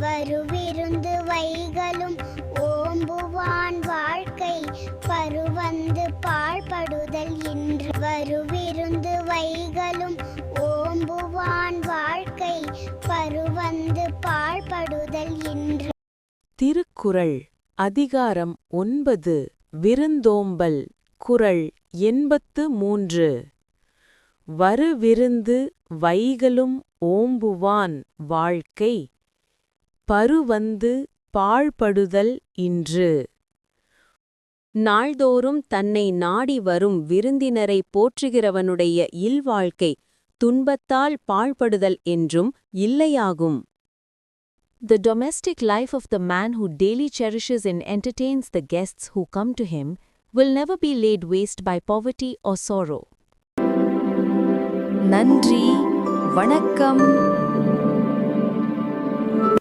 வருவிருந்து வைகளும் ஓம்புவான் வாழ்க்கை. பருவந்து பாழ்படுதல் இன்று. வருவிருந்து வைகளும் ஓம்புவான் வாழ்க்கை. பருவந்து பாழ்படுதல் இன்று. திருக்குறள் அதிகாரம் ஒன்பது. விருந்தோம்பல் குறள் எண்பத்து மூன்று. வருவிருந்து வைகளும் ஓம்புவான் வாழ்க்கை. பருவந்து பாழ்படுதல் இன்று நாள்தோறும் தன்னை நாடி வரும் விருந்தினரை போற்றுகிறவனுடைய இல்வாழ்க்கை துன்பத்தால் பாழ்படுதல் என்றும் இல்லையாகும் The domestic life of the man who daily cherishes and entertains the guests who come to him will never be laid waste by poverty or sorrow. நன்றி வணக்கம்